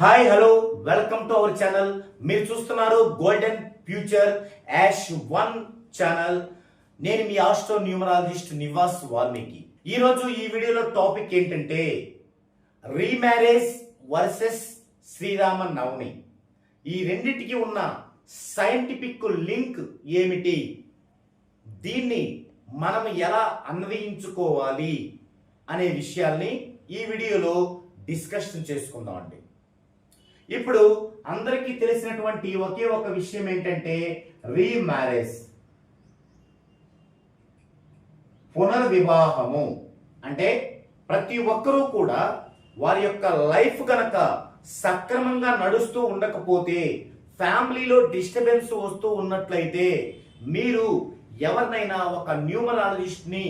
Hi hello. Welcome to our channel. మీరు చూస్తున్నారు golden future ash one channel. నేను మీ ఆస్ట్రో న్యూమరాలజిస్ట్ నివాస్ వాల్మీకి. ఈరోజు ఈ వీడియోలో టాపిక్ ఏంటంటే రీమ్యారేజ్ వర్సెస్ శ్రీరామ నవమి ఈ రెండిటికి ఉన్న సైంటిఫిక్ లింక్ ఏమిటి? దీన్ని మనం ఎలా అన్వయించుకోవాలి అనే విషయాల్ని ఈ వీడియోలో డిస్కషన్ చేసుకుందామండి. ఇప్పుడు అందరికీ తెలిసినటువంటి ఒకే ఒక విషయం ఏంటంటే రీమ్యారేజ్. పునర్వివాహము. అంటే ప్రతి ఒక్కరూ కూడా వారి యొక్క లైఫ్ కనుక సక్రమంగా నడుస్తూ ఉండకపోతే ఫ్యామిలీలో డిస్టర్బెన్స్ వస్తూ ఉన్నట్లయితే మీరు ఎవరినైనా ఒక న్యూమరాలజిస్ట్ని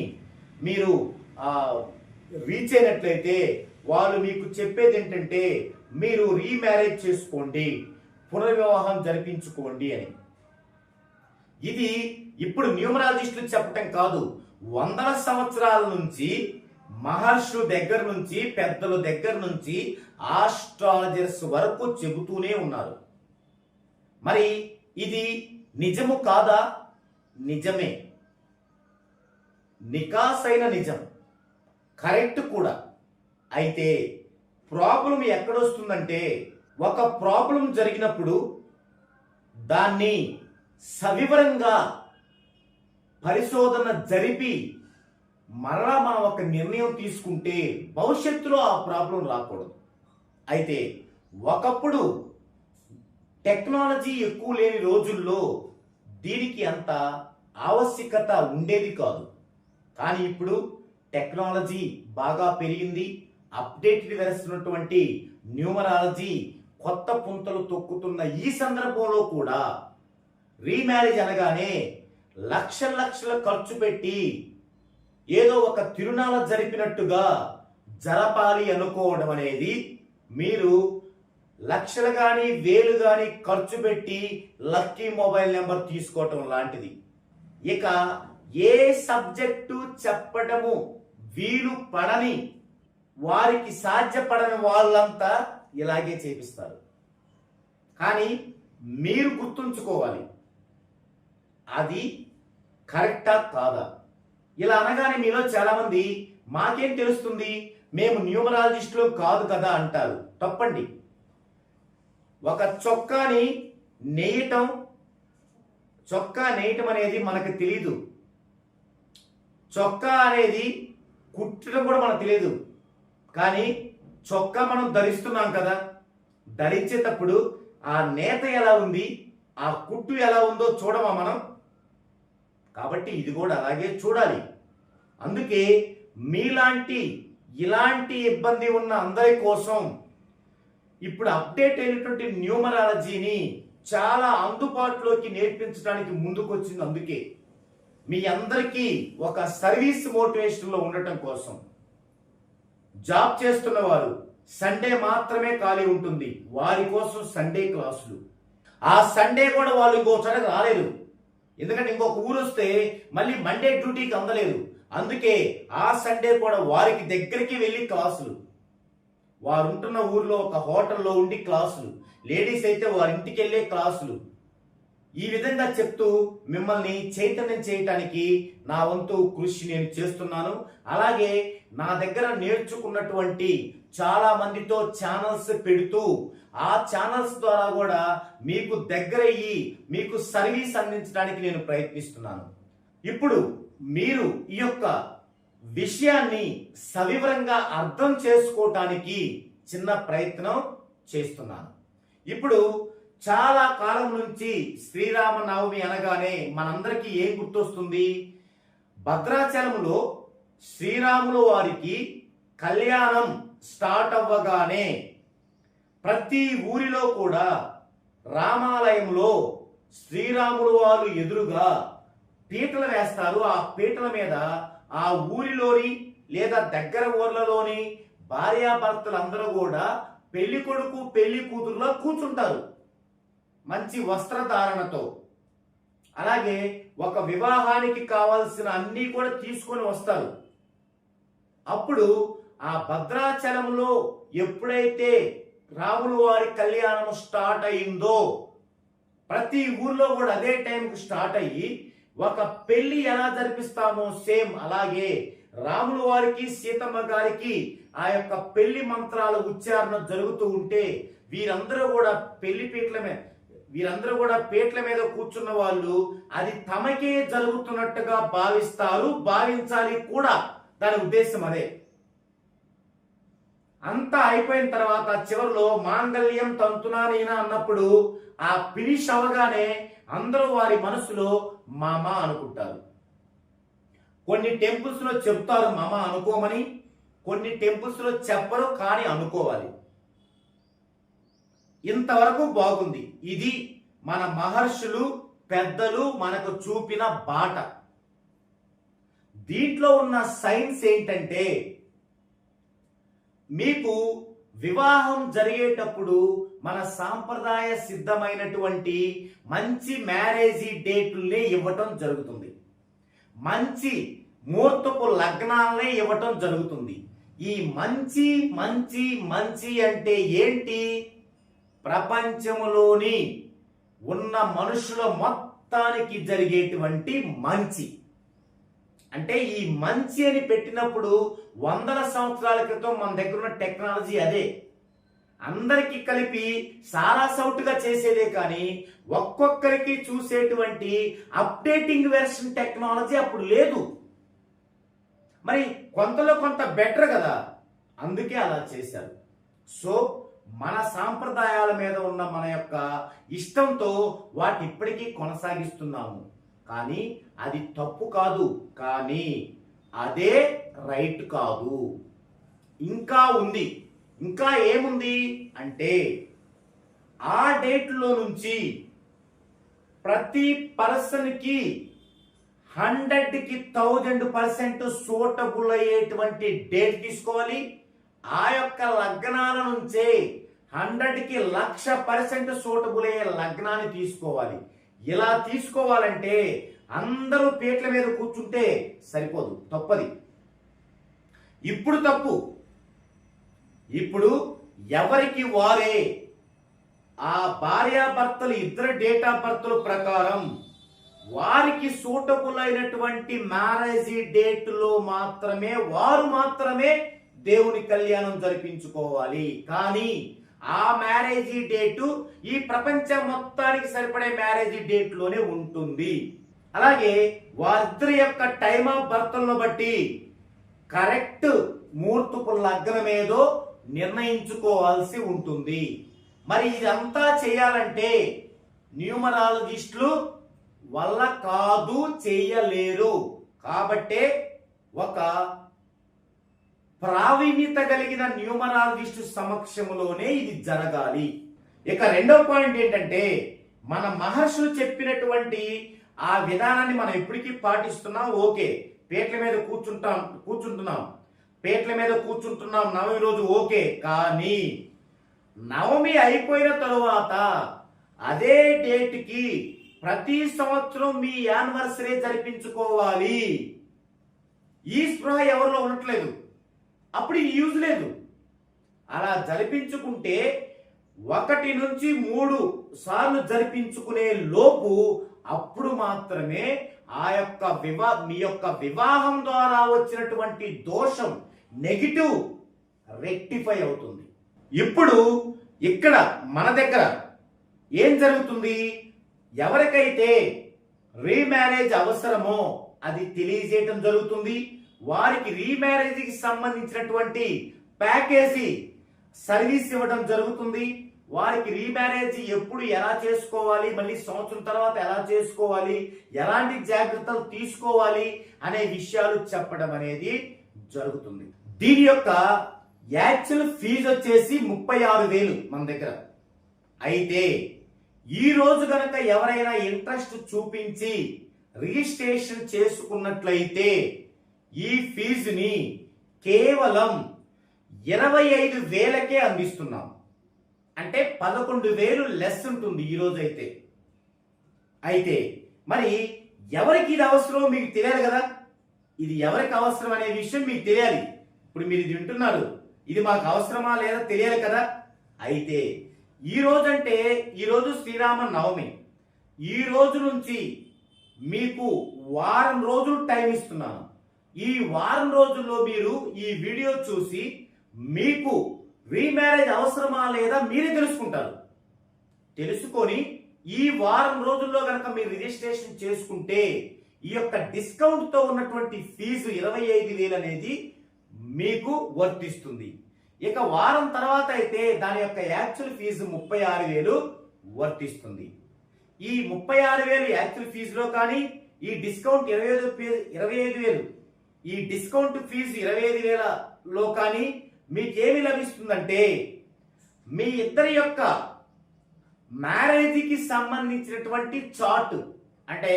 మీరు రీచ్ అయినట్లయితే వాళ్ళు మీకు చెప్పేది ఏంటంటే మీరు రీమ్యారేజ్ చేసుకోండి పునర్వివాహం జరిపించుకోండి అని. ఇది ఇప్పుడు న్యూమరాలజిస్టులు చెప్పటం కాదు వందల సంవత్సరాల నుంచి మహర్షుల దగ్గర నుంచి పెద్దల దగ్గర నుంచి ఆస్ట్రాలజర్స్ వరకు చెబుతూనే ఉన్నారు. మరి ఇది నిజము కాదా? నిజమే. నికాసైన నిజం. కరెక్ట్ కూడా. అయితే ప్రాబ్లం ఎక్కడొస్తుందంటే ఒక ప్రాబ్లం జరిగినప్పుడు దాన్ని సవివరంగా పరిశోధన జరిపి మరలా మనం ఒక నిర్ణయం తీసుకుంటే భవిష్యత్తులో ఆ ప్రాబ్లం రాకూడదు. అయితే ఒకప్పుడు టెక్నాలజీ ఎక్కువ లేని రోజుల్లో దీనికి అంత ఆవశ్యకత ఉండేది కాదు. కానీ ఇప్పుడు టెక్నాలజీ బాగా పెరిగింది. అప్డేటెడ్ వేస్తున్నటువంటి న్యూమరాలజీ కొత్త పుంతలు తొక్కుతున్న ఈ సందర్భంలో కూడా రీమ్యారేజ్ అనగానే లక్షల లక్షల ఖర్చు పెట్టి ఏదో ఒక తిరునాళ జరిపినట్టుగా జరపాలి అనుకోవడం అనేది మీరు లక్షలు కానీ వేలు కానీ ఖర్చు పెట్టి లక్కీ మొబైల్ నెంబర్ తీసుకోవటం లాంటిది. ఇక ఏ సబ్జెక్టు చెప్పడము వీలు పడని వారికి సాధ్యపడని వాళ్ళంతా ఇలాగే చేపిస్తారు. కానీ మీరు గుర్తుంచుకోవాలి. అది కరెక్టా కాదా? ఇలా అనగానే మీలో చాలామంది మాకేం తెలుస్తుంది? మేము న్యూమరాలజిస్టులు కాదు కదా అంటారు. తప్పండి. ఒక చొక్కాని నేయటం చొక్కా నేయటం అనేది మనకు తెలియదు చొక్కా అనేది కుట్టడం కూడా మనకు తెలియదు కానీ చొక్కా మనం ధరిస్తున్నాం కదా ధరించేటప్పుడు ఆ నేత ఎలా ఉంది ఆ కుట్టు ఎలా ఉందో చూడమా మనం? కాబట్టి ఇది కూడా అలాగే చూడాలి. అందుకే మీలాంటి ఇలాంటి ఇబ్బంది ఉన్న అందరి కోసం ఇప్పుడు అప్డేట్ అయినటువంటి న్యూమరాలజీని చాలా అందుబాటులోకి నేర్పించడానికి ముందుకొచ్చింది అందుకే. మీ అందరికీ ఒక సర్వీస్ మోటివేషన్లో ఉండటం కోసం. జాబ్ చేస్తున్న వారు సండే మాత్రమే ఖాళీ ఉంటుంది. వారి కోసం సండే క్లాసులు. ఆ సండే కూడా వాళ్ళు ఇంకో చోట రాలేదు. ఎందుకంటే ఇంకొక ఊరు వస్తే మళ్ళీ మండే డ్యూటీకి అందలేదు. అందుకే ఆ సండే కూడా వారికి దగ్గరికి వెళ్ళి క్లాసులు. వారు ఉంటున్న ఊర్లో ఒక హోటల్లో ఉండి క్లాసులు. లేడీస్ అయితే వారి ఇంటికి వెళ్ళే క్లాసులు. ఈ విధంగా చెప్తూ మిమ్మల్ని చైతన్యం చేయటానికి నా వంతు కృషి నేను చేస్తున్నాను. అలాగే నా దగ్గర నేర్చుకున్నటువంటి చాలా మందితో ఛానల్స్ పెడుతూ ఆ ఛానల్స్ ద్వారా కూడా మీకు దగ్గరయ్యి మీకు సర్వీస్ అందించడానికి నేను ప్రయత్నిస్తున్నాను. ఇప్పుడు మీరు ఈ యొక్క విషయాన్ని సవివరంగా అర్థం చేసుకోవటానికి చిన్న ప్రయత్నం చేస్తున్నాను. ఇప్పుడు చాలా కాలం నుంచి శ్రీరామనవమి అనగానే మనందరికీ ఏం గుర్తొస్తుంది? భద్రాచలంలో శ్రీరాములు వారికి కళ్యాణం స్టార్ట్ అవ్వగానే ప్రతి ఊరిలో కూడా రామాలయంలో శ్రీరాములు వారు ఎదురుగా పీటలు వేస్తారు. ఆ పీటల మీద ఆ ఊరిలోని లేదా దగ్గర ఊర్లలోని భార్యాభర్తలందరూ కూడా పెళ్ళి కొడుకు పెళ్ళి కూతురులో కూర్చుంటారు. మంచి వస్త్రధారణతో. అలాగే ఒక వివాహానికి కావాల్సిన అన్నీ కూడా తీసుకొని వస్తారు. అప్పుడు ఆ భద్రాచలంలో ఎప్పుడైతే రాముల వారి కళ్యాణం స్టార్ట్ అయిందో ప్రతి ఊర్లో కూడా అదే టైంకి స్టార్ట్ అయ్యి ఒక పెళ్ళి ఎలా జరిపిస్తామో సేమ్ అలాగే రాముల వారికి సీతమ్మ గారికి ఆ యొక్క పెళ్ళి మంత్రాల ఉచ్చారణ జరుగుతూ ఉంటే వీరందరూ కూడా పెళ్ళి పీటల మీద వీరందరూ కూడా పేట్ల మీద కూర్చున్న వాళ్ళు అది తమకే జరుగుతున్నట్టుగా భావిస్తారు భావించాలి కూడా. దాని ఉద్దేశం అదే. అంతా అయిపోయిన తర్వాత చివరిలో మాంగళ్యం తంతునానీనా అన్నప్పుడు ఆ ఫినిష్ అవగానే అందరూ వారి మనసులో మామ అనుకుంటారు. కొన్ని టెంపుల్స్లో చెప్తారు మామ అనుకోమని కొన్ని టెంపుల్స్లో చెప్పరు కానీ అనుకోవాలి. ఇంతవరకు బాగుంది. ఇది మన మహర్షులు పెద్దలు మనకు చూపిన బాట. దీంట్లో ఉన్న సైన్స్ ఏంటంటే మీకు వివాహం జరిగేటప్పుడు మన సాంప్రదాయ సిద్ధమైనటువంటి మంచి మ్యారేజీ డేట్లనే ఇవ్వటం జరుగుతుంది. మంచి ముహూర్తపు లగ్నాలనే ఇవ్వటం జరుగుతుంది. ఈ మంచి మంచి మంచి అంటే ఏంటి? ప్రపంచంలోని ఉన్న మనుషుల మొత్తానికి జరిగేటువంటి మంచి. అంటే ఈ మంచి అని పెట్టినప్పుడు వందల సంవత్సరాల క్రితం మన దగ్గర ఉన్న టెక్నాలజీ అదే. అందరికీ కలిపి సారా సౌట్గా చేసేదే కానీ ఒక్కొక్కరికి చూసేటువంటి అప్డేటింగ్ వెర్షన్ టెక్నాలజీ అప్పుడు లేదు. మరి కొంతలో కొంత బెటర్ కదా. అందుకే అలా చేశారు. సో మన సాంప్రదాయాల మీద ఉన్న మన యొక్క ఇష్టంతో వాటి ఇప్పటికీ కొనసాగిస్తున్నాము. కానీ అది తప్పు కాదు. కానీ అదే రైట్ కాదు. ఇంకా ఉంది. ఇంకా ఏముంది? అంటే ఆ డేట్లో నుంచి ప్రతి పర్సన్కి హండ్రెడ్కి థౌజండ్ పర్సెంట్ సూటబుల్ అయ్యేటువంటి డేట్ తీసుకోవాలి. ఆ యొక్క లగ్నాల నుంచే హండ్రెడ్కి లక్ష పర్సెంట్ సూటబుల్ అయ్యే లగ్నాన్ని తీసుకోవాలి. ఇలా తీసుకోవాలంటే అందరూ పీట్ల మీద కూర్చుంటే సరిపోదు తప్పది. ఇప్పుడు తప్పు. ఇప్పుడు ఎవరికి వారే? ఆ భార్యాభర్తలు ఇద్దరు డేట్ ఆఫ్ బర్త్ల ప్రకారం వారికి సూటబుల్ అయినటువంటి మ్యారేజీ డేట్లో మాత్రమే వారు మాత్రమే దేవుని కళ్యాణం జరిపించుకోవాలి. కానీ ఆ మ్యారేజీ డేటు ఈ ప్రపంచం మొత్తానికి సరిపడే మ్యారేజీ డేట్లోనే ఉంటుంది. అలాగే వారిద్దరి యొక్క టైమ్ ఆఫ్ బర్త్లను బట్టి కరెక్ట్ ముహూర్తపు లగ్నం ఏదో నిర్ణయించుకోవాల్సి ఉంటుంది. మరి ఇదంతా చేయాలంటే న్యూమరాలజిస్టులు వల్ల కాదు చేయలేరు. కాబట్టే ఒక ప్రావీణ్యత కలిగిన న్యూమరాలజిస్ట్ సమక్షంలోనే ఇది జరగాలి. ఇక రెండో పాయింట్ ఏంటంటే మన మహర్షులు చెప్పినటువంటి ఆ విధానాన్ని మనం ఎప్పటికీ పాటిస్తున్నాం. ఓకే పేట్ల మీద కూర్చుంటాం కూర్చుంటున్నాం. పేట్ల మీద కూర్చుంటున్నాం నవమి రోజు ఓకే కానీ నవమి అయిపోయిన తరువాత అదే డేట్కి ప్రతి సంవత్సరం మీ యానివర్సరీ జరిపించుకోవాలి. ఈ స్పృహ ఎవరిలో ఉండట్లేదు? అప్పుడు ఈ యూజ్ లేదు. అలా జరిపించుకుంటే ఒకటి నుంచి మూడు సార్లు జరిపించుకునే లోపు అప్పుడు మాత్రమే ఆ యొక్క వివా మీ యొక్క వివాహం ద్వారా వచ్చినటువంటి దోషం నెగిటివ్ రెక్టిఫై అవుతుంది. ఇప్పుడు ఇక్కడ మన దగ్గర ఏం జరుగుతుంది? ఎవరికైతే రీమ్యారేజ్ అవసరమో అది తెలియజేయటం జరుగుతుంది. వారికి రీమ్యారేజ్కి సంబంధించినటువంటి ప్యాకేజీ సర్వీస్ ఇవ్వడం జరుగుతుంది. వారికి రీమ్యారేజ్ ఎప్పుడు ఎలా చేసుకోవాలి మళ్ళీ సంవత్సరం తర్వాత ఎలా చేసుకోవాలి ఎలాంటి జాగ్రత్తలు తీసుకోవాలి అనే విషయాలు చెప్పడం అనేది జరుగుతుంది. దీని యొక్క యాక్చువల్ ఫీజు వచ్చేసి ముప్పై ఆరు వేలు మన దగ్గర. అయితే ఈ రోజు కనుక ఎవరైనా ఇంట్రెస్ట్ చూపించి రిజిస్ట్రేషన్ చేసుకున్నట్లయితే ఈ ఫీజుని కేవలం ఇరవై ఐదు వేలకే అందిస్తున్నాం. అంటే పదకొండు వేలు లెస్ ఉంటుంది ఈరోజు అయితే అయితే మరి ఎవరికి ఇది అవసరం మీకు తెలియాలి కదా? ఇది ఎవరికి అవసరం అనే విషయం మీకు తెలియాలి. ఇప్పుడు మీరు ఇది వింటున్నారు. ఇది మాకు అవసరమా లేదా తెలియాలి కదా? అయితే ఈ ఈరోజు అంటే శ్రీరామ నవమి ఈ రోజు నుంచి మీకు వారం రోజులు టైం ఇస్తున్నాను. ఈ వారం రోజుల్లో మీరు ఈ వీడియో చూసి మీకు రీమ్యారేజ్ అవసరమా లేదా మీరే తెలుసుకుంటారు. తెలుసుకొని ఈ వారం రోజుల్లో కనుక మీరు రిజిస్ట్రేషన్ చేసుకుంటే ఈ యొక్క డిస్కౌంట్తో ఉన్నటువంటి ఫీజు ఇరవై ఐదు వేలు అనేది మీకు వర్తిస్తుంది. ఇక వారం తర్వాత అయితే దాని యొక్క యాక్చువల్ ఫీజు ముప్పై ఆరు వేలు వర్తిస్తుంది. ఈ ముప్పై ఆరు వేలు యాక్చువల్ ఫీజులో కానీ ఈ డిస్కౌంట్ ఇరవై ఐదు ఇరవై ఐదు వేలు ఈ డిస్కౌంట్ ఫీజు ఇరవై ఐదు వేలలో కానీ మీకేమి లభిస్తుందంటే మీ ఇద్దరి యొక్క మ్యారేజ్కి సంబంధించినటువంటి చార్ట్. అంటే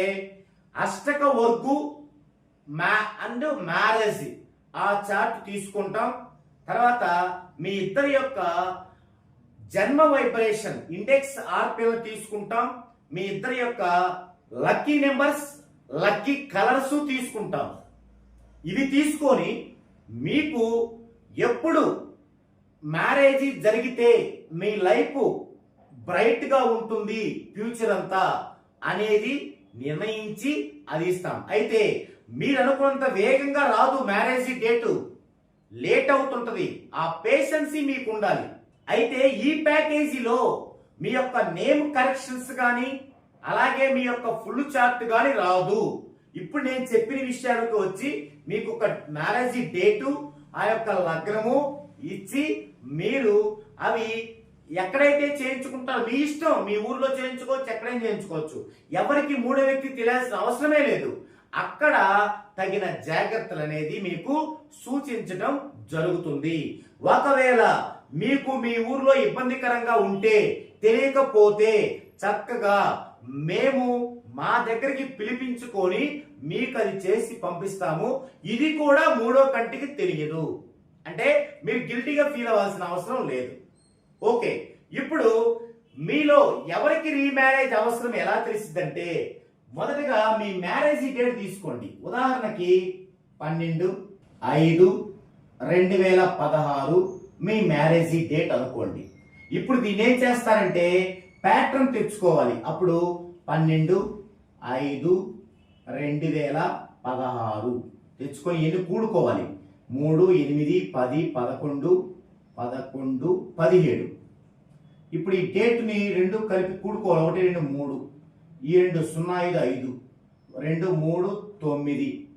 అష్టక వర్గు మ్యా అండ్ మ్యారేజ్. ఆ చార్ట్ తీసుకుంటాం. తర్వాత మీ ఇద్దరి యొక్క జన్మ వైబ్రేషన్ ఇండెక్స్ ఆర్పిఎల్ తీసుకుంటాం. మీ ఇద్దరి యొక్క లక్కీ నెంబర్స్ లక్కీ కలర్స్ తీసుకుంటాం. ఇవి తీసుకొని మీకు ఎప్పుడు మ్యారేజ్ జరిగితే మీ లైఫ్ బ్రైట్గా ఉంటుంది ఫ్యూచర్ అంతా అనేది నిర్ణయించి అది ఇస్తాం. అయితే మీరు అనుకున్నంత వేగంగా రాదు మ్యారేజ్ డేటు. లేట్ అవుతుంటది. ఆ పేషెన్సీ మీకు ఉండాలి. అయితే ఈ ప్యాకేజీలో మీ యొక్క నేమ్ కరెక్షన్స్ కానీ అలాగే మీ యొక్క ఫుల్ చార్ట్ కానీ రాదు. ఇప్పుడు నేను చెప్పిన విషయాలకు వచ్చి మీకు ఒక మ్యారేజ్ డేటు ఆ యొక్క లగ్నము ఇచ్చి మీరు అవి ఎక్కడైతే చేయించుకుంటారో మీ ఇష్టం మీ ఊర్లో చేయించుకోవచ్చు ఎక్కడైనా చేయించుకోవచ్చు. ఎవరికి మూడో వ్యక్తి తెలియాల్సిన అవసరమే లేదు. అక్కడ తగిన జాగ్రత్తలు అనేది మీకు సూచించడం జరుగుతుంది. ఒకవేళ మీకు మీ ఊర్లో ఇబ్బందికరంగా ఉంటే తెలియకపోతే చక్కగా మేము మా దగ్గరికి పిలిపించుకొని మీకు అది చేసి పంపిస్తాము. ఇది కూడా మూడో కంటికి తెలియదు. అంటే మీరు గిల్టీగా ఫీల్ అవ్వాల్సిన అవసరం లేదు. ఓకే ఇప్పుడు మీలో ఎవరికి రీమ్యారేజ్ అవసరం ఎలా తెలిసిందంటే మొదటగా మీ మ్యారేజ్ డేట్ తీసుకోండి. ఉదాహరణకి పన్నెండు ఐదు రెండు వేల పదహారు మీ మ్యారేజ్ డేట్ అనుకోండి. ఇప్పుడు దీన్ని ఏం చేస్తారంటే ప్యాటర్న్ తెచ్చుకోవాలి. అప్పుడు పన్నెండు ఐదు రెండు వేల పదహారు. తెచ్చుకొని ఎన్ని కూడుకోవాలి? మూడు ఎనిమిది పది పదకొండు పదకొండు పదిహేడు. ఇప్పుడు ఈ డేట్ని రెండు కలిపి కూడుకోవాలి. ఒకటి రెండు మూడు. ఈ రెండు సున్నా ఐదు ఐదు. రెండు మూడు తొమ్మిది.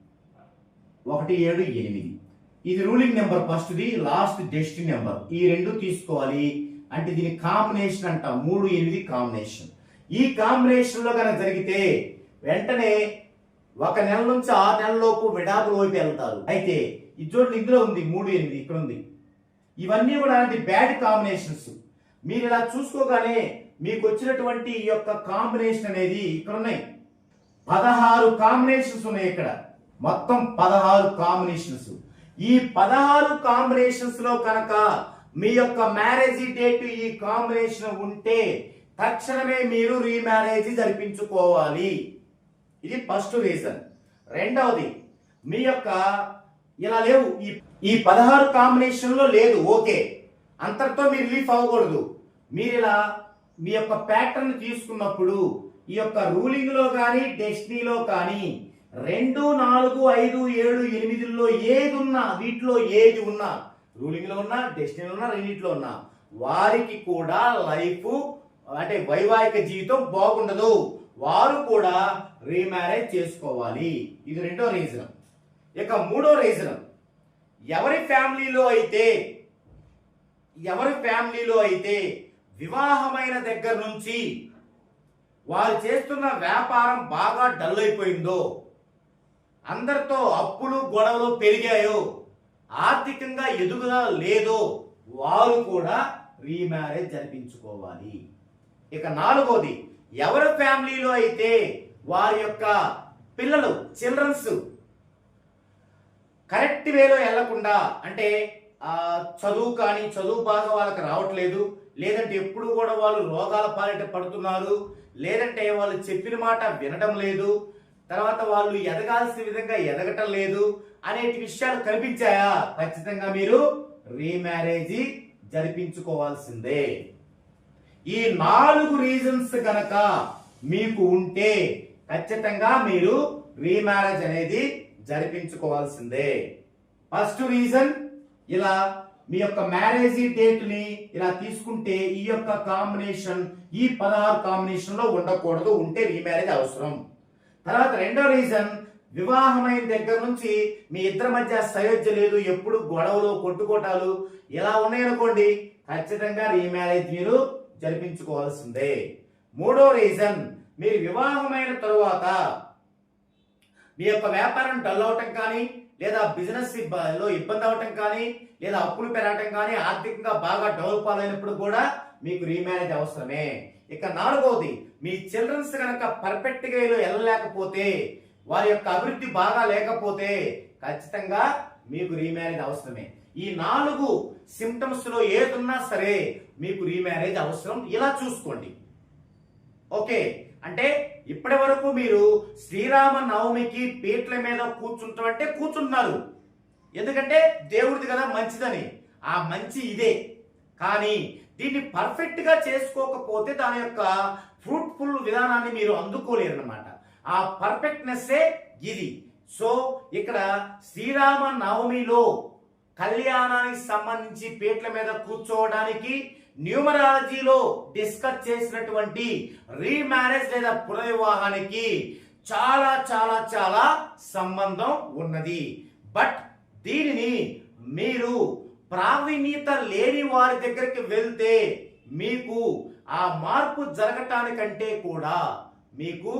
ఒకటి ఏడు ఎనిమిది. ఇది రూలింగ్ నెంబర్ ఫస్ట్ది లాస్ట్ డెస్టినీ నెంబర్. ఈ రెండు తీసుకోవాలి అంటే దీని కాంబినేషన్ అంట. మూడు ఎనిమిది కాంబినేషన్. ఈ కాంబినేషన్లో కనుక జరిగితే వెంటనే ఒక నెల నుంచి ఆరు నెలలోపు విడాకులు వైపు వెళ్తారు. అయితే ఇది ఇందులో ఉంది మూడు ఎనిమిది ఇక్కడ ఉంది. ఇవన్నీ కూడా అలాంటి బ్యాడ్ కాంబినేషన్స్ మీరు ఇలా చూసుకోగానే మీకు వచ్చినటువంటి ఈ యొక్క కాంబినేషన్ అనేది ఇక్కడ ఉన్నాయి. పదహారు కాంబినేషన్స్ ఉన్నాయి ఇక్కడ. మొత్తం పదహారు కాంబినేషన్స్ ఈ పదహారు కాంబినేషన్స్లో కనుక మీ యొక్క మ్యారేజ్ డేట్ ఈ కాంబినేషన్ ఉంటే తక్షణమే మీరు రీమ్యారేజ్ జరిపించుకోవాలి. ఇది ఫస్ట్ రీజన్. రెండవది మీ యొక్క ఇలా లేవు. ఈ ఈ పదహారు కాంబినేషన్లో లేదు ఓకే. అంతటితో మీరు రిలీఫ్ అవ్వకూడదు. మీరు ఇలా మీ యొక్క ప్యాటర్న్ తీసుకున్నప్పుడు ఈ యొక్క రూలింగ్లో కానీ డెస్టినీలో కానీ రెండు నాలుగు ఐదు ఏడు ఎనిమిదిలో ఏది ఉన్నా వీటిలో ఏది ఉన్నా రూలింగ్లో ఉన్నా డెస్టినీలో ఉన్నా రెండింటిలో ఉన్నా వారికి కూడా లైఫ్ అంటే వైవాహిక జీవితం బాగుండదు. వారు కూడా రీమ్యారేజ్ చేసుకోవాలి. ఇది రెండో రీజన్ ఇక మూడో రీజన్ ఎవరి ఫ్యామిలీలో అయితే ఎవరి ఫ్యామిలీలో అయితే వివాహమైన దగ్గర నుంచి వారు చేస్తున్న వ్యాపారం బాగా డల్ అయిపోయిందో అందరితో అప్పులు గొడవలు పెరిగాయో ఆర్థికంగా ఎదుగుదల లేదో వారు కూడా రీమ్యారేజ్ జరిపించుకోవాలి. ఇక నాలుగోది ఎవరి ఫ్యామిలీలో అయితే వారి యొక్క పిల్లలు చిల్డ్రన్స్ కరెక్ట్ వేలో వెళ్ళకుండా అంటే చదువు కానీ చదువు బాగా వాళ్ళకి రావట్లేదు లేదంటే ఎప్పుడు కూడా వాళ్ళు రోగాల పాలిట పడుతున్నారు లేదంటే వాళ్ళు చెప్పిన మాట వినడం లేదు తర్వాత వాళ్ళు ఎదగాల్సిన విధంగా ఎదగటం లేదు అనేటి విషయాలు కనిపించాయా? ఖచ్చితంగా మీరు రీమ్యారేజీ జరిపించుకోవాల్సిందే. ఈ నాలుగు రీజన్స్ కనుక మీకు ఉంటే ఖచ్చితంగా మీరు రీమ్యారేజ్ అనేది జరిపించుకోవాల్సిందే. ఫస్ట్ రీజన్ ఇలా మీ యొక్క మ్యారేజ్ డేట్ని ఇలా తీసుకుంటే ఈ యొక్క కాంబినేషన్ ఈ పదహారు కాంబినేషన్లో ఉండకూడదు ఉంటే రీమ్యారేజ్ అవసరం. తర్వాత రెండో రీజన్ వివాహమైన దగ్గర నుంచి మీ ఇద్దరి మధ్య సయోధ్య లేదు ఎప్పుడు గొడవలు కొట్టుకోటాలు ఇలా ఉన్నాయనుకోండి ఖచ్చితంగా రీమ్యారేజ్ మీరు జరిపించుకోవాల్సిందే. మూడో రీజన్ మీరు వివాహమైన తరువాత మీ యొక్క వ్యాపారం డల్ అవటం కానీ లేదా బిజినెస్లో ఇబ్బంది అవటం కానీ లేదా అప్పులు పెరగటం కానీ ఆర్థికంగా బాగా డెవలప్ అయినప్పుడు కూడా మీకు రీమ్యారేజ్ అవసరమే. ఇక నాలుగవది మీ చిల్డ్రన్స్ కనుక పర్ఫెక్ట్గా వెళ్ళలేకపోతే వారి యొక్క అభివృద్ధి బాగా లేకపోతే ఖచ్చితంగా మీకు రీమ్యారేజ్ అవసరమే. ఈ నాలుగు సిమ్టమ్స్లో ఏదున్నా సరే మీకు రీమ్యారేజ్ అవసరం. ఇలా చూసుకోండి. ఓకే? అంటే ఇప్పటి వరకు మీరు శ్రీరామ నవమికి పీట్ల మీద కూర్చుంటాం అంటే కూర్చుంటున్నారు ఎందుకంటే దేవుడిది కదా మంచిదని. ఆ మంచి ఇదే. కానీ దీన్ని పర్ఫెక్ట్గా చేసుకోకపోతే దాని యొక్క ఫ్రూట్ఫుల్ విధానాన్ని మీరు అందుకోలేరు అనమాట ఆ పర్ఫెక్ట్నెస్సే ఇది. సో ఇక్కడ శ్రీరామ నవమిలో కళ్యాణానికి సంబంధించి పీట్ల మీద కూర్చోవడానికి న్యూమరాలజీలో డిస్కస్ చేసినటువంటి రీమ్యారేజ్ లేదా పునర్వివాహానికి చాలా చాలా చాలా సంబంధం ఉన్నది. బట్ దీనిని మీరు ప్రావీణ్యత లేని వారి దగ్గరికి వెళ్తే మీకు ఆ మార్పు జరగటానికంటే కూడా మీకు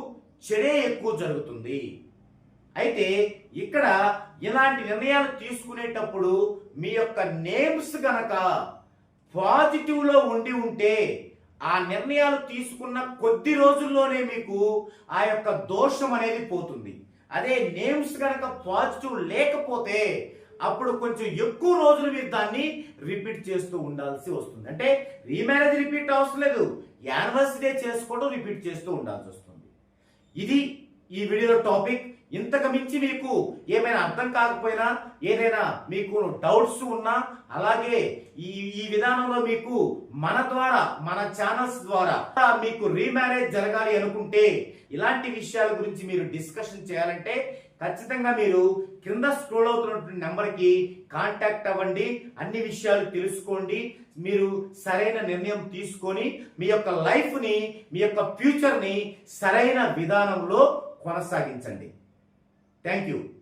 చెడే ఎక్కువ జరుగుతుంది. అయితే ఇక్కడ ఇలాంటి నిర్ణయాలు తీసుకునేటప్పుడు మీ యొక్క నేమ్స్ గనక పాజిటివ్లో ఉండి ఉంటే ఆ నిర్ణయాలు తీసుకున్న కొద్ది రోజుల్లోనే మీకు ఆ యొక్క దోషం అనేది పోతుంది. అదే నేమ్స్ కనుక పాజిటివ్ లేకపోతే అప్పుడు కొంచెం ఎక్కువ రోజులు మీరు దాన్ని రిపీట్ చేస్తూ ఉండాల్సి వస్తుంది. అంటే రీమ్యారేజ్ రిపీట్ అవసరం లేదు. యానివర్సరీ చేసుకోవడం రిపీట్ చేస్తూ ఉండాల్సి వస్తుంది. ఇది ఈ వీడియో టాపిక్. ఇంతకు మించి మీకు ఏమైనా అర్థం కాకపోయినా ఏదైనా మీకు డౌట్స్ ఉన్నా అలాగే ఈ ఈ విధానంలో మీకు మన ద్వారా మన ఛానల్స్ ద్వారా మీకు రీమ్యారేజ్ జరగాలి అనుకుంటే ఇలాంటి విషయాల గురించి మీరు డిస్కషన్ చేయాలంటే ఖచ్చితంగా మీరు కింద స్క్రోల్ అవుతున్నటువంటి నెంబర్కి కాంటాక్ట్ అవ్వండి. అన్ని విషయాలు తెలుసుకోండి. మీరు సరైన నిర్ణయం తీసుకొని మీ యొక్క లైఫ్ని మీ యొక్క ఫ్యూచర్ని సరైన విధానంలో కొనసాగించండి. Thank you.